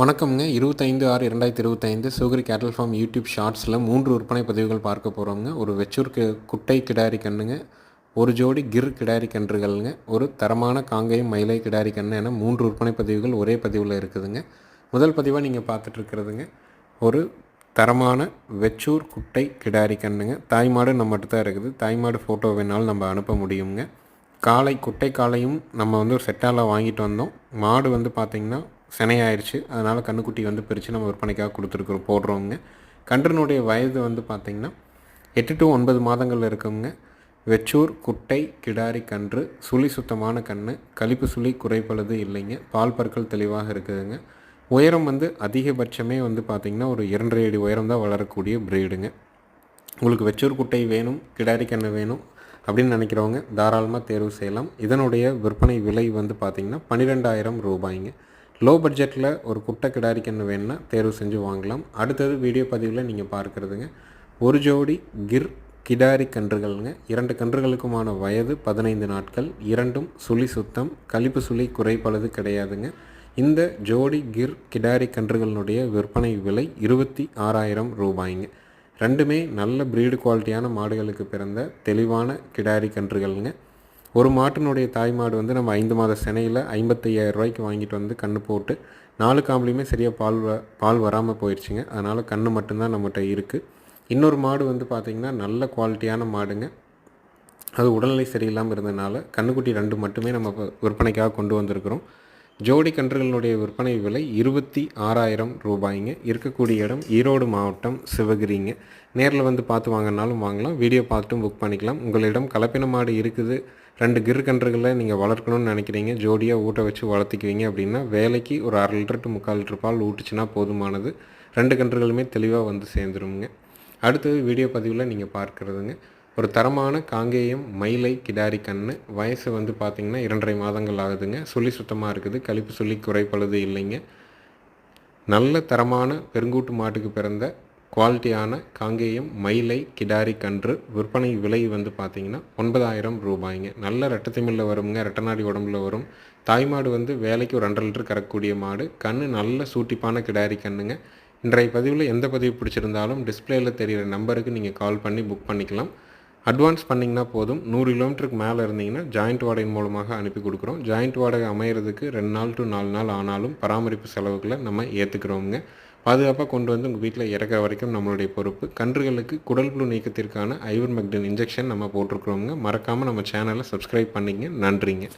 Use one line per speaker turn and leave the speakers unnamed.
வணக்கம்ங்க. இருபத்தைந்து ஆறு இரண்டாயிரத்தி இருபத்தைந்து சுகரி கேட்டல் ஃபார்ம் யூடியூப் ஷார்ட்ஸில் மூன்று விற்பனை பதிவுகள் பார்க்க போகிறோங்க ஒரு வெச்சூர் குட்டை கிடாரி கண்ணுங்க ஒரு ஜோடி கிர் கிடாரி கன்றுகள்ங்க. ஒரு தரமான காங்கேயம் மயிலை கிடாரி கன்று என மூன்று விற்பனை பதிவுகள் ஒரே பதிவில் இருக்குதுங்க. முதல் பதிவாக நீங்கள் பார்த்துட்ருக்கிறதுங்க ஒரு தரமான வெச்சூர் குட்டை கிடாரி கண்ணுங்க. தாய்மாடு நம்மகிட்ட தான் இருக்குது. தாய்மாடு ஃபோட்டோ வேணாலும் நம்ம அனுப்ப முடியுங்க. காளை குட்டை காளையும் நம்ம வந்து ஒரு செட்டால் வாங்கிட்டு வந்தோம். மாடு வந்து பார்த்திங்கன்னா சினையாயிருச்சு. அதனால் கண்ணுக்குட்டி வந்து பிரித்து நம்ம விற்பனைக்காக கொடுத்துருக்குறோம் போடுறோங்க கன்றுனுடைய வயது வந்து பார்த்திங்கன்னா எட்டு டு ஒன்பது மாதங்கள் இருக்குங்க வெச்சூர் குட்டை கிடாரி கன்று சுழி சுத்தமான கன்று கழிப்பு சுழி குறைப்பழுது இல்லைங்க. பால் பற்கள் தெளிவாக இருக்குதுங்க. உயரம் வந்து அதிகபட்சமே வந்து பார்த்திங்கன்னா ஒரு இரண்டரை அடி உயரம் தான் வளரக்கூடிய பிரீடுங்க உங்களுக்கு வெச்சூர் குட்டை வேணும் கிடாரி கன்று வேணும் அப்படின்னு நினைக்கிறவங்க தாராளமாக தேர்வு செய்யலாம். இதனுடைய விற்பனை விலை வந்து பார்த்திங்கன்னா பன்னிரெண்டாயிரம் ரூபாய்ங்க. லோ பட்ஜெட்டில் ஒரு குட்டை கிடாரி கன்று தேர்வு செஞ்சு வாங்கலாம். அடுத்தது வீடியோ பதிவில் நீங்கள் பார்க்குறதுங்க. ஒரு ஜோடி கிர் கிடாரி கன்றுகள்ங்க. இரண்டு கன்றுகளுக்குமான வயது பதினைந்து நாட்கள். இரண்டும் சுழி சுத்தம். கழிப்பு சுழி குறைப்பளது கிடையாதுங்க. இந்த ஜோடி கிர் கிடாரி கன்றுகளினுடைய விற்பனை விலை இருபத்தி ஆறாயிரம் ரூபாய்ங்க. ரெண்டுமே நல்ல ப்ரீடு குவாலிட்டியான மாடுகளுக்கு பிறந்த தெளிவான கிடாரி கன்றுகள்ங்க. ஒரு மாட்டினுடைய தாய் மாடு வந்து நம்ம ஐந்து மாத சினையில் ஐம்பத்தையாயிரம் ரூபாய்க்கு வாங்கிட்டு வந்து கன்று போட்டு நாலு காம்புலையுமே சரியாக பால் வ பால் வராமல் போயிடுச்சுங்க அதனால் கன்று மட்டும்தான் நம்மகிட்ட இருக்குது இன்னொரு மாடு வந்து பார்த்திங்கன்னா நல்ல குவாலிட்டியான மாடுங்க. அது உடல்நிலை சரியில்லாமல் இருந்ததுனால கன்றுக்குட்டி ரெண்டு மட்டுமே நம்ம விற்பனைக்காக கொண்டு வந்திருக்கிறோம். ஜோடி கன்றுகளினுடைய விற்பனை விலை இருபத்தி ஆறாயிரம் ரூபாய்ங்க. இருக்கக்கூடிய இடம் ஈரோடு மாவட்டம் சிவகிரிங்க. நேரில் வந்து பார்த்து வாங்கினாலும் வாங்கலாம். வீடியோ பார்த்துட்டும் புக் பண்ணிக்கலாம். உங்களிடம் கலப்பின மாடு இருக்குது. ரெண்டு கிரு கன்றுகளை நீங்கள் வளர்க்கணும்னு நினைக்கிறீங்க. ஜோடியாக ஊட்ட வச்சு வளர்த்துக்குவீங்க அப்படின்னா வேலைக்கு ஒரு அரை லிட்டர் டு முக்கால் லிட்டர் பால் ஊட்டுச்சுன்னா போதுமானது. ரெண்டு கன்றுகளுமே தெளிவாக வந்து சேர்ந்துருங்க அடுத்தது வீடியோ பதிவில் நீங்கள் பார்க்குறதுங்க. ஒரு தரமான காங்கேயம் மயிலை கிடாரி கன்று வயசு வந்து பார்த்திங்கன்னா இரண்டரை மாதங்கள் ஆகுதுங்க. சுழி சுத்தமாக இருக்குது. கழிப்பு சொல்லி குறைப்பழுது இல்லைங்க. நல்ல தரமான பெருங்கூட்டு மாட்டுக்கு பிறந்த குவாலிட்டியான காங்கேயம் மயிலை கிடாரி கன்று விற்பனை விலை வந்து பார்த்திங்கன்னா ஒன்பதாயிரம் ரூபாய்ங்க. நல்ல ரெட்டத்திமில்ல வருங்க ரெட்டநாடி உடம்புல வரும். தாய்மாடு வந்து வேலைக்கு ஒரு ரெண்டரை லிட்டர் கறக்கக்கூடிய மாடு. கன்று நல்ல சூட்டிப்பான கிடாரி கன்றுங்க இன்றைய பதிவில் எந்த பதிவு பிடிச்சிருந்தாலும் டிஸ்பிளேயில் தெரிகிற நம்பருக்கு நீங்கள் கால் பண்ணி புக் பண்ணிக்கலாம். அட்வான்ஸ் பண்ணிங்கன்னா போதும். நூறு கிலோமீட்டருக்கு மேலே இருந்தீங்கன்னா ஜாயிண்ட் வாடகை மூலமாக அனுப்பி கொடுக்குறோம். ஜாயிண்ட் வாடகை அமையிறதுக்கு ரெண்டு நாள் டு நாலு நாள் ஆனாலும் பராமரிப்பு செலவுகளை நம்ம ஏற்றுக்கிறோங்க பாதுகாப்பாக கொண்டு வந்து உங்கள் வீட்டில் இறக்க வரைக்கும் நம்மளுடைய பொறுப்பு. கன்றுகளுக்கு குடல் புழு நீக்கத்திற்கான ஐவர் மெக்டின் இன்ஜெக்ஷன் நம்ம போட்டிருக்கிறோங்க மறக்காமல் நம்ம சேனலை சப்ஸ்கிரைப் பண்ணிங்க. நன்றிங்க.